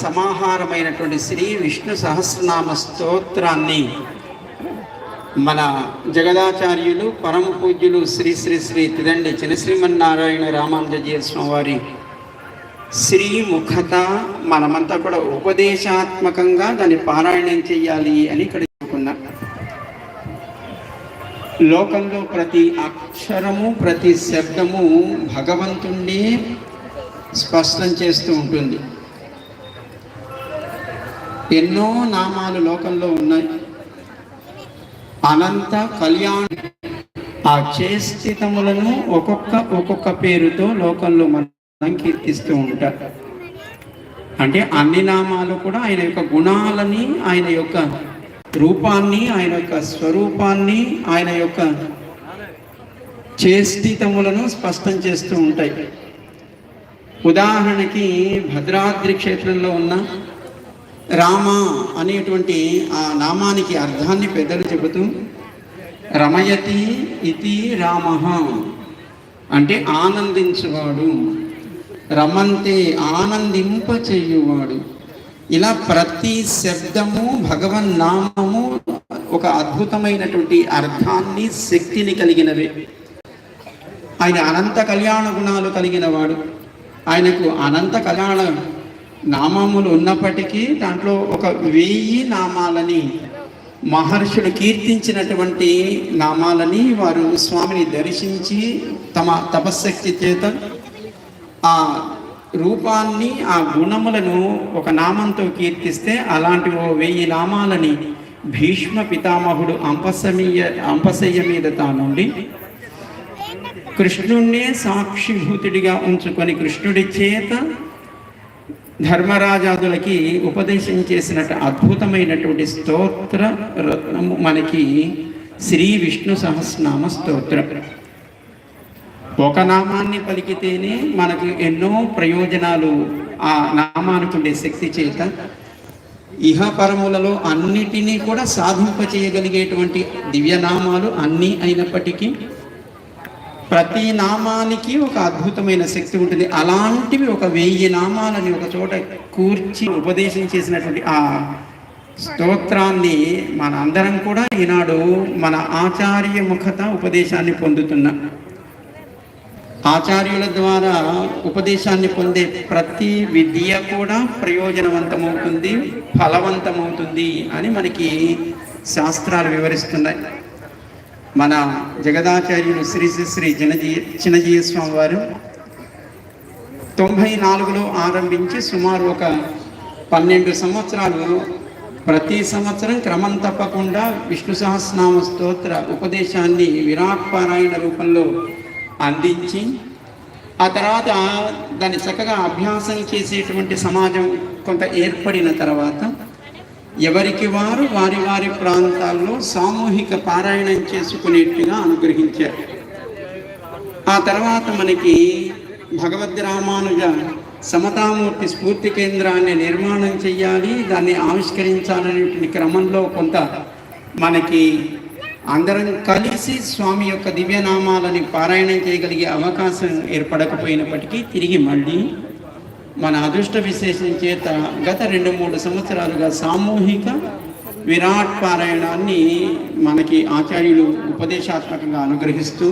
సమాహారమైనటువంటి శ్రీ విష్ణు సహస్రనామ స్తోత్రాన్ని మన జగదాచార్యులు పరమ పూజ్యులు శ్రీ శ్రీ శ్రీ తిదండి చినశ్రీమన్నారాయణ రామానుజీయ స్వామి వారి శ్రీముఖత మనమంతా కూడా ఉపదేశాత్మకంగా దాన్ని పారాయణం చేయాలి అని ఇక్కడ చెప్పుకున్నాం. లోకంలో ప్రతి అక్షరము ప్రతి శబ్దము భగవంతుణ్ణి స్పష్టం చేస్తూ ఉంటుంది. ఎన్నో నామాలు లోకంలో ఉన్నాయి. అనంత కళ్యాణ్ ఆ చేస్థితములను ఒక్కొక్క ఒక్కొక్క పేరుతో లోకంలో మనం కీర్తిస్తూ ఉంటారు అంటే అన్ని నామాలు కూడా ఆయన యొక్క గుణాలని ఆయన యొక్క రూపాన్ని ఆయన యొక్క స్వరూపాన్ని ఆయన యొక్క చేష్టితములను స్పష్టం చేస్తూ ఉంటాయి. ఉదాహరణకి భద్రాద్రి క్షేత్రంలో ఉన్న రామ అనేటువంటి ఆ నామానికి అర్థాన్ని పెద్దలు చెబుతూ రమయతి ఇతి రామ. అంటే ఆనందించువాడు రమంతే ఆనందింపచేయువాడు. ఇలా ప్రతి శబ్దము భగవన్ నామము ఒక అద్భుతమైనటువంటి అర్థాన్ని శక్తిని కలిగినవే. ఆయన అనంత కళ్యాణ గుణాలు కలిగిన వాడు ఆయనకు అనంత కళ్యాణ నామములు ఉన్నప్పటికీ దాంట్లో ఒక వెయ్యి నామాలని మహర్షులు కీర్తించినటువంటి నామాలని వారు స్వామిని దర్శించి తమ తపశక్తి చేత ఆ రూపాన్ని ఆ గుణములను ఒక నామంతో కీర్తిస్తే అలాంటి ఓ వెయ్యి నామాలని భీష్మ పితామహుడు అంపసమీయ అంపశయ్య మీద తానుండి కృష్ణుణ్ణే సాక్షిభూతుడిగా ఉంచుకొని కృష్ణుడి చేత ధర్మరాజాదులకి ఉపదేశం చేసినట్టు అద్భుతమైనటువంటి స్తోత్ర రత్నము మనకి శ్రీ విష్ణు సహస్రనామ స్తోత్రం. ఒక నామాన్ని పలికితేనే మనకు ఎన్నో ప్రయోజనాలు ఆ నామానికి శక్తి చేత ఇహపరములలో అన్నిటినీ కూడా సాధింప చేయగలిగేటువంటి దివ్యనామాలు అన్నీ అయినప్పటికీ ప్రతి నామానికి ఒక అద్భుతమైన శక్తి ఉంటుంది. అలాంటివి ఒక వెయ్యి నామాలని ఒక చోట కూర్చి ఉపదేశం చేసినటువంటి ఆ స్తోత్రాన్ని మన అందరం కూడా ఈనాడు మన ఆచార్య ముఖత ఉపదేశాన్ని పొందుతున్నాం ఆచార్యుల ద్వారా ఉపదేశాన్ని పొందే ప్రతి విద్య కూడా ప్రయోజనవంతమవుతుంది ఫలవంతమవుతుంది అని మనకి శాస్త్రాలు వివరిస్తున్నాయి. మన జగదాచార్యులు శ్రీ శ్రీ శ్రీ జనజీ చిన్నజీయ స్వామి వారు తొంభై నాలుగులో ఆరంభించి సుమారు ఒక పన్నెండు సంవత్సరాలు ప్రతి సంవత్సరం క్రమం తప్పకుండా విష్ణు సహస్రనామ స్తోత్ర ఉపదేశాన్ని విరాట్ పారాయణ రూపంలో అందించి ఆ తర్వాత దాన్ని చక్కగా అభ్యాసం చేసేటువంటి సమాజం కొంత ఏర్పడిన తర్వాత ఎవరికి వారు వారి వారి ప్రాంతాల్లో సామూహిక పారాయణం చేసుకునేట్టుగా అనుగ్రహించారు. ఆ తర్వాత మనకి భగవద్ రామానుజ సమతామూర్తి స్ఫూర్తి కేంద్రాన్ని నిర్మాణం చేయాలి దాన్ని ఆవిష్కరించాలనేటువంటి క్రమంలో కొంత మనకి అందరం కలిసి స్వామి యొక్క దివ్యనామాలని పారాయణం చేయగలిగే అవకాశం ఏర్పడకపోయినప్పటికీ తిరిగి మళ్ళీ మన అదృష్ట విశేషం చేత గత రెండు మూడు సంవత్సరాలుగా సామూహిక విరాట్ పారాయణాన్ని మనకి ఆచార్యులు ఉపదేశాత్మకంగా అనుగ్రహిస్తూ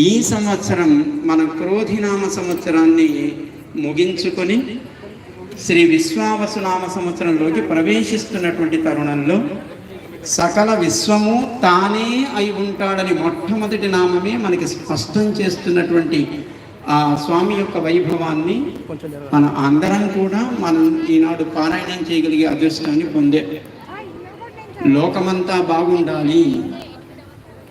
ఈ సంవత్సరం మన క్రోధినామ సంవత్సరాన్ని ముగించుకొని శ్రీ విశ్వావసునామ సంవత్సరంలోకి ప్రవేశిస్తున్నటువంటి తరుణంలో సకల విశ్వము తానే అయి ఉంటాడని మొట్టమొదటి నామమే మనకి స్పష్టం చేస్తున్నటువంటి ఆ స్వామి యొక్క వైభవాన్ని మన అందరం కూడా మనం ఈనాడు పారాయణం చేయగలిగే అదృష్టాన్ని పొందే. లోకమంతా బాగుండాలి.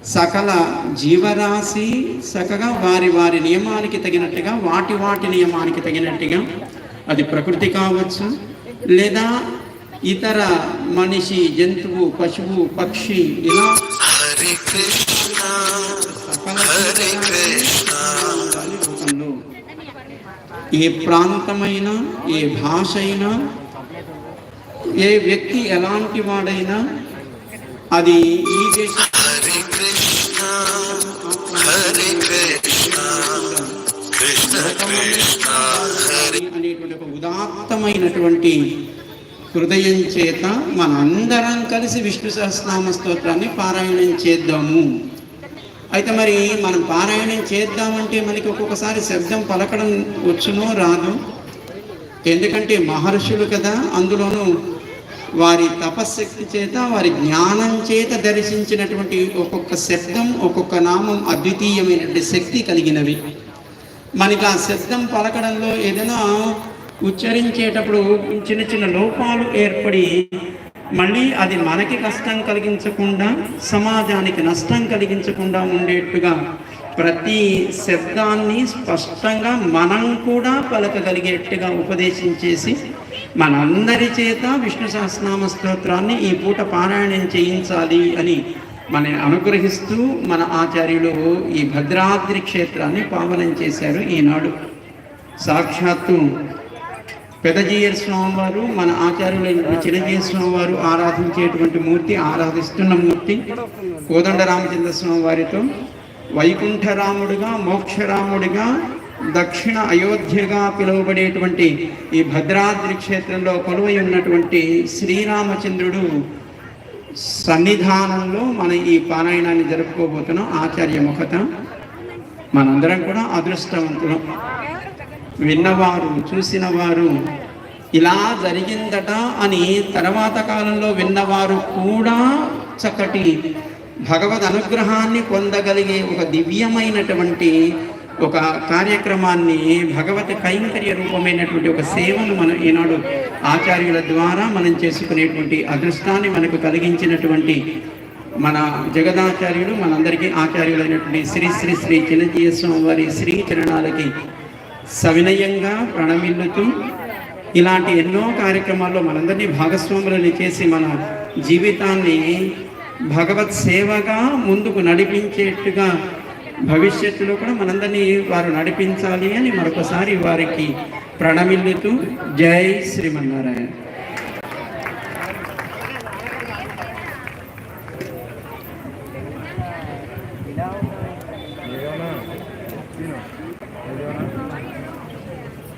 సకల జీవరాశి సకగా వారి వారి నియమానికి తగినట్టుగా వాటి వాటి నియమానికి తగినట్టుగా అది ప్రకృతి కావచ్చు లేదా ఇతర మనిషి జంతువు పశువు పక్షి ఇలా హరే కృష్ణ హరే కృష్ణ. ఏ ప్రాంతమైనా ఏ భాష అయినా ఏ వ్యక్తి ఎలాంటి వాడైనా అది ఈ దేశం హరే కృష్ణ హరే కృష్ణ కృష్ణ కృష్ణ హరి. అనేటువంటి ఒక ఉదాత్తమైనటువంటి హృదయం చేత మనందరం కలిసి విష్ణు సహస్రనామ స్తోత్రాన్ని పారాయణం చేద్దాము. అయితే మరి మనం పారాయణం చేద్దామంటే మనకి ఒక్కొక్కసారి శబ్దం పలకడం వచ్చునో రాదు. ఎందుకంటే మహర్షులు కదా అందులోనూ వారి తపశ్శక్తి చేత వారి జ్ఞానం చేత దర్శించినటువంటి ఒక్కొక్క శబ్దం ఒక్కొక్క నామం అద్వితీయమైనటువంటి శక్తి కలిగినవి. మనకి ఆ శబ్దం పలకడంలో ఏదైనా ఉచ్చరించేటప్పుడు చిన్న చిన్న లోపాలు ఏర్పడి మళ్ళీ అది మనకి కష్టం కలిగించకుండా సమాజానికి నష్టం కలిగించకుండా ఉండేట్టుగా ప్రతి శబ్దాన్ని స్పష్టంగా మనం కూడా పలకగలిగేట్టుగా ఉపదేశించేసి మనందరి చేత విష్ణు సహస్రనామ స్తోత్రాన్ని ఈ పూట పారాయణం చేయించాలి అని మన అనుగ్రహిస్తూ మన ఆచార్యులు ఈ భద్రాద్రి క్షేత్రాన్ని పావనం చేశారు ఈనాడు. సాక్షాత్తు పెదజీయర్ స్వామి వారు మన ఆచార్యులైన చిరంజీవి స్వామి వారు ఆరాధించేటువంటి మూర్తి ఆరాధిస్తున్న మూర్తి కోదండ రామచంద్ర స్వామి వారితో వైకుంఠరాముడిగా మోక్షరాముడిగా దక్షిణ అయోధ్యగా పిలువబడేటువంటి ఈ భద్రాద్రి క్షేత్రంలో కొలువై ఉన్నటువంటి శ్రీరామచంద్రుడు సన్నిధానంలో మన ఈ పారాయణాన్ని జరుపుకోబోతున్నాం. ఆచార్య ముఖత మనందరం కూడా అదృష్టవంతులం. విన్నవారు చూసినవారు ఇలా జరిగిందట అని తర్వాత కాలంలో విన్నవారు కూడా చక్కటి భగవద్ అనుగ్రహాన్ని పొందగలిగే ఒక దివ్యమైనటువంటి ఒక కార్యక్రమాన్ని భగవత్ కైంకర్య రూపమైనటువంటి ఒక సేవను మనం ఈనాడు ఆచార్యుల ద్వారా మనం చేసుకునేటువంటి అదృష్టాన్ని మనకు కలిగించినటువంటి మన జగదాచార్యుడు మనందరికీ ఆచార్యులైనటువంటి శ్రీ శ్రీ శ్రీ చిన్నజీయ స్వామి వారి శ్రీ చరణాలకి సవినయంగా ప్రణమిల్లుతూ ఇలాంటి ఎన్నో కార్యక్రమాల్లో మనందరినీ భాగస్వాములను చేసి మన జీవితాన్ని భగవత్ సేవగా ముందుకు నడిపించేట్టుగా భవిష్యత్తులో కూడా మనందరినీ వారు నడిపించాలి అని మరొకసారి వారికి ప్రణమిల్లుతూ జై శ్రీమన్నారాయణ.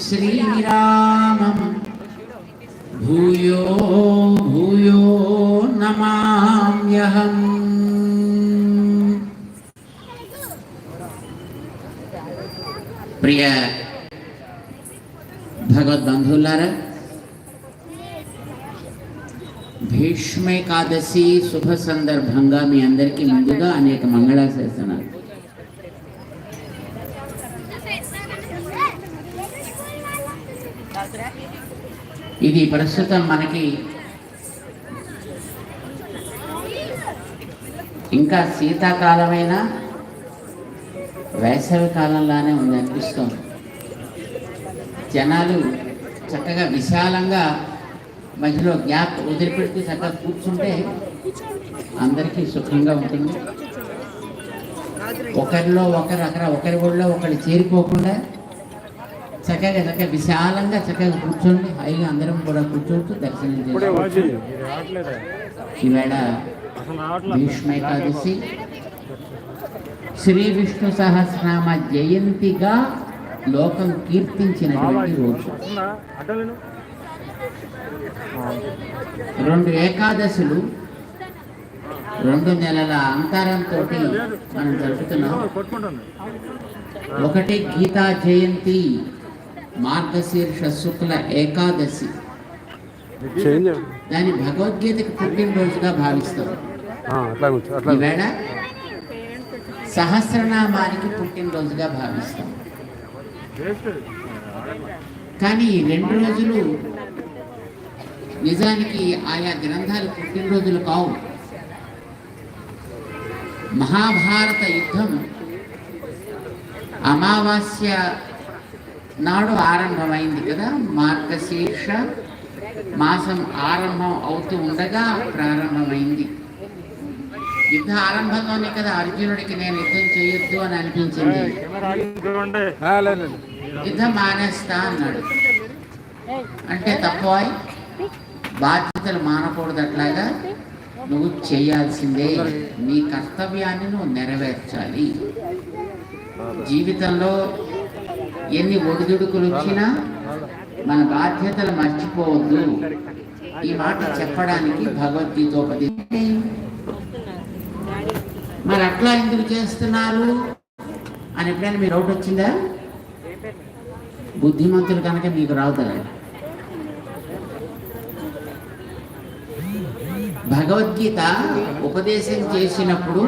లోకాభిరామం శ్రీరామం భూయో భూయో నమామ్యహం ప్రియ భగవద్బంధువులారా భీష్మేకాదశి శుభ సందర్భంగా మీ అందరికీ ముందుగా అనేక మంగళాశాసనాలు ఇది ప్రస్తుతం మనకి ఇంకా శీతాకాలమైన వేసవి కాలంలానే ఉంది అనిపిస్తుంది. జనాలు చక్కగా విశాలంగా మధ్యలో గ్యాప్ వదిలిపెడితే చక్కగా కూర్చుంటే అందరికీ సుఖంగా ఉంటుంది. ఒకరిలో ఒకరు అక్కడ ఒకరి ఒళ్ళో ఒకరు చేరిపోకుండా చక్కగా చక్కగా విశాలంగా చక్కగా కూర్చోండి హాయిగా అందరం కూడా కూర్చోవచ్చు దర్శనం చేసుకోవచ్చు. ఈవేళ భీష్మ ఏకాదశి. శ్రీ విష్ణు సహస్రనామ జయంతిగా లోకం కీర్తించినటువంటి రోజు. రెండు ఏకాదశులు రెండు నెలల అంతరంతో మనం జరుపుతున్నాం. ఒకటి గీతా జయంతి. మార్గశీర్ష శుక్ల ఏకాదశి. దాన్ని భగవద్గీతకి పుట్టినరోజుగా భావిస్తాం. అట్లా కూర్చో అట్లా ఈవేళ సహస్రనామానికి పుట్టినరోజుగా భావిస్తాం. కానీ ఈ రెండు రోజులు నిజానికి ఆయా గ్రంథాలు పుట్టినరోజులు కావు. మహాభారత యుద్ధం అమావాస్య నాడు ఆరంభమైంది కదా మార్గశీర్ష. మాసం ఆరంభం అవుతూ ఉండగా ప్రారంభమైంది. యుద్ధ ఆరంభంలోనే కదా అర్జునుడికి నేను యుద్ధం చేయొద్దు అని అనిపించింది. యుద్ధం మానేస్తా అన్నాడు. అంటే తప్పవాయి బాధ్యతలు మానకూడదు అట్లాగా నువ్వు చేయాల్సిందే. నీ కర్తవ్యాన్ని నువ్వు నెరవేర్చాలి. జీవితంలో ఎన్ని ఒడిదుడుకులు వచ్చినా మన బాధ్యతలు మర్చిపోవద్దు. ఈ మాట చెప్పడానికి భగవద్గీతోపదేశం మరి అట్లా ఎందుకు చేస్తున్నారు? అని ఎప్పుడైనా మీరు ఒకటి వచ్చిందా? బుద్ధిమంతులు కనుక మీకు రావుతారు? భగవద్గీత ఉపదేశం చేసినప్పుడు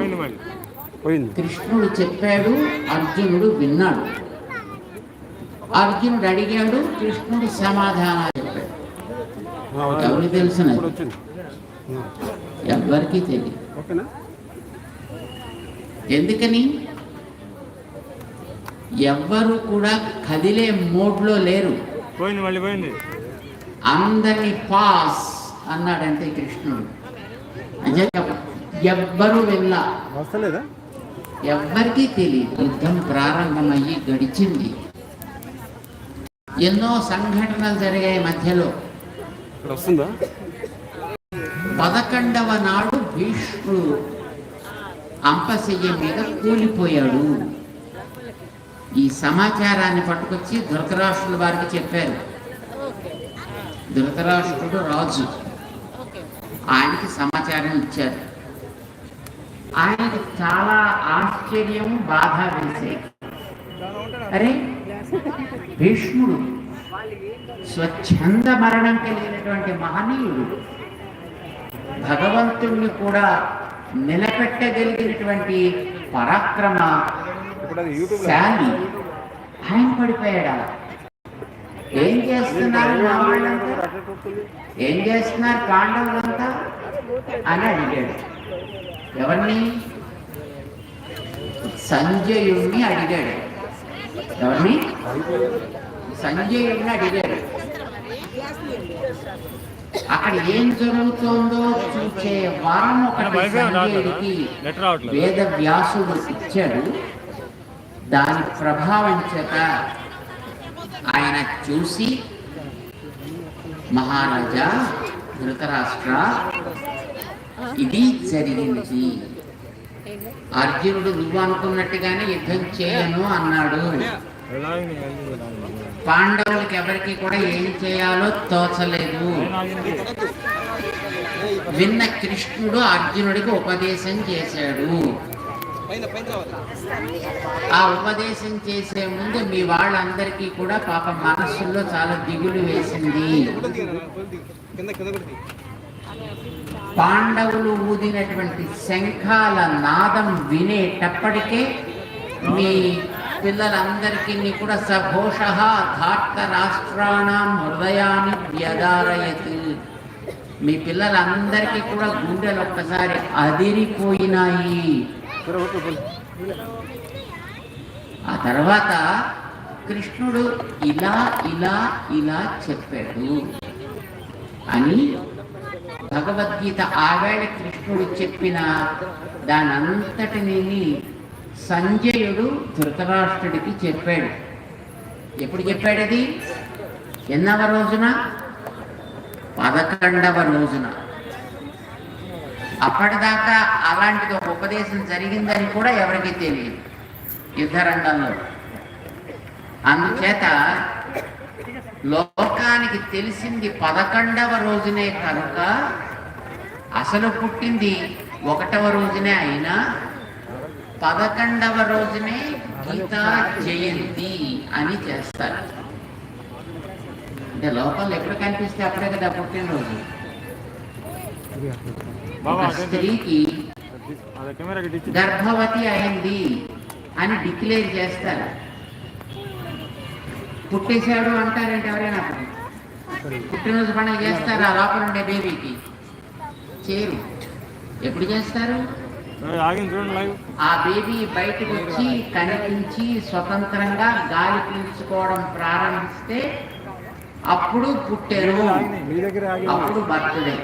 కృష్ణుడు చెప్పాడు అర్జునుడు విన్నాడు. అర్జునుడు అడిగాడు కృష్ణుడు సమాధానాలు చెప్పాడు. ఎవరికి వచ్చింది ఎవ్వరికీ తెలియదు. ఎందుకని? ఎవ్వరు కూడా కదిలే మోడ్లో లేరు. అందరినీ పాస్ అన్నాడంటే కృష్ణుడు. ఎవ్వరు వెళ్ళా. ఎవ్వరికీ తెలియదు. యుద్ధం ప్రారంభమయ్యి గడిచింది. ఎన్నో సంఘటనలు జరిగాయి మధ్యలో. వస్తుందా పదకొండవ నాడు భీష్ముడు అంపశయ్య మీద కూలిపోయాడు. ఈ సమాచారాన్ని పట్టుకొచ్చి ధృతరాష్ట్రుల వారికి చెప్పారు. ధృతరాష్ట్రుడు రాజు. ఆయనకి సమాచారం ఇచ్చారు. ఆయనకి చాలా ఆశ్చర్యం బాధ వేసాయి అరే భీష్ముడు స్వచ్ఛంద మరణం కలిగినటువంటి మహనీయుడు భగవంతుణ్ణి కూడా నిలబెట్టగలిగినటువంటి పరాక్రమ శాలి. ఆయన పడిపోయాడా? ఏం చేస్తున్నారు ఏం చేస్తున్నారు పాండవులంతా అని అడిగాడు. ఎవరిని? సంజయుణ్ణి అడిగాడు. ఎవరిని సంజయుణ్ణి అడిగాడు అక్కడ ఏం జరుగుతోందో చూసే వారం ఒకటి సంజయుడికి వేద వ్యాసుడు ఇచ్చాడు. దాని ప్రభావం చేత ఆయన చూసి మహారాజా ధృతరాష్ట్ర ఇది జరిగింది. అర్జునుడు నువ్వు అనుకున్నట్టుగానే యుద్ధం చేయను అన్నాడు. పాండవులకి ఎవరికి కూడా ఏం చేయాలో తోచలేదు. విన్న కృష్ణుడు అర్జునుడికి ఉపదేశం చేశాడు. ఆ ఉపదేశం చేసే ముందు మీ వాళ్ళందరికీ కూడా పాప మనస్సుల్లో చాలా దిగులు వేసింది. పాండవులు ఊదినటువంటి శంఖాల నాదం వినేటప్పటికే మీ పిల్లలందరికీ కూడా సఘోష ధార్త రాష్ట్రాణం హృదయాన్ని వ్యదారయత్ మీ పిల్లలందరికీ కూడా గుండెలు ఒక్కసారి అదిరిపోయినాయి. ఆ తర్వాత కృష్ణుడు ఇలా ఇలా ఇలా చెప్పాడు అని భగవద్గీత ఆవేళ కృష్ణుడు చెప్పిన దానంతటిని సంజయుడు ధృతరాష్ట్రుడికి చెప్పాడు. ఎప్పుడు చెప్పాడు అది ఎన్నవ రోజున? పదకొండవ రోజున. అప్పటిదాకా అలాంటిది ఒక ఉపదేశం జరిగిందని కూడా ఎవరికి తెలియదు యుద్ధరంగంలో అందుచేత లోకానికి తెలిసింది పదకొండవ రోజునే కనుక అసలు పుట్టింది ఒకటవ రోజునే అయినా పదకొండవ రోజునే గీతా జయంతి అని చేస్తారు. అంటే లోపల ఎప్పుడు కనిపిస్తే అప్పుడే కదా పుట్టినరోజు. ఒక స్త్రీకి గర్భవతి అయింది అని డిక్లేర్ చేస్తారు. పుట్టేశాడు అంటారేంటి ఎవరైనా పుట్టినరోజు పండుగ చేస్తారు? ఆ లోపల ఉండే బేబీకి చేరు. ఎప్పుడు చేస్తారు? ఆగింది చూడండి లైవ్. ఆ బేబీ బయటకు వచ్చి కనిపించి స్వతంత్రంగా గాలి పీల్చుకోవడం ప్రారంభిస్తే అప్పుడు పుట్టారు. మీ దగ్గర ఆగి అప్పుడు బర్త్డే.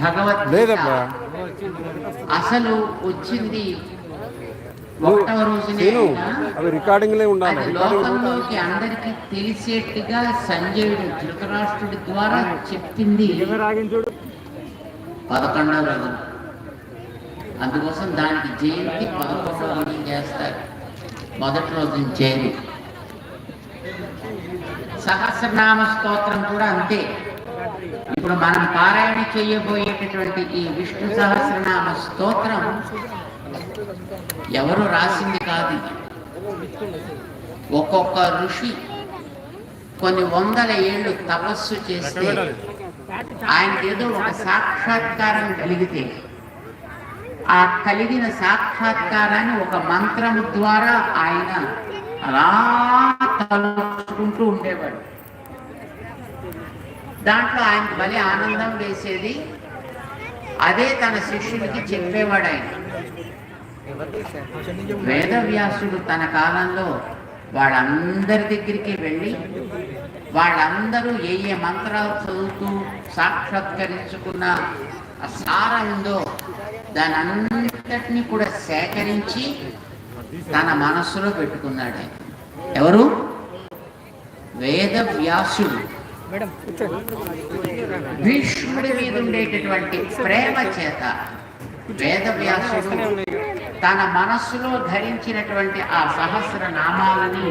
భగవద్గీత. లేదబ్బా. అసలు వచ్చింది ఒకటవ రోజునే రికార్డింగ్లే ఉండాలి లోకంలోకి అందరికి తెలిసేట్టుగా సంజయుడు ధృతరాష్ట్రుడి ద్వారా చెప్పింది. పదకొండవ రోజు అందుకోసం దానికి జయంతి పదకొండవ రోజు చేస్తారు. మొదటి రోజు చేరి సహస్రనామ స్తోత్రం కూడా అంతే. ఇప్పుడు మనం పారాయణ చేయబోయేటటువంటి ఈ విష్ణు సహస్రనామ స్తోత్రం ఎవరు రాసింది కాదు. ఒక్కొక్క ఋషి కొన్ని వందల ఏళ్ళు తపస్సు చేస్తే ఆయనకేదో ఏదో ఒక సాక్షాత్కారం కలిగితే ఆ కలిగిన సాక్షాత్కారాన్ని ఒక మంత్రం ద్వారా ఆయన అలా తలుచుకుంటూ ఉండేవాడు. దాంట్లో ఆయనకు భలే ఆనందం వేసేది. అదే తన శిష్యుడికి చెప్పేవాడు ఆయన. వేదవ్యాసుడు తన కాలంలో వాళ్ళందరి దగ్గరికి వెళ్ళి వాళ్ళందరూ ఏ ఏ మంత్రాలు చదువుతూ సాక్షాత్కరించుకున్న సారం ఉందో దాని అంతటినీ కూడా సేకరించి తన మనస్సులో పెట్టుకున్నాడు. ఎవరు? వేదవ్యాసుడు. భీష్ముడి మీద ఉండేటటువంటి ప్రేమ చేత వేదవ్యాసుడు తన మనస్సులో ధరించినటువంటి ఆ సహస్ర నామాలని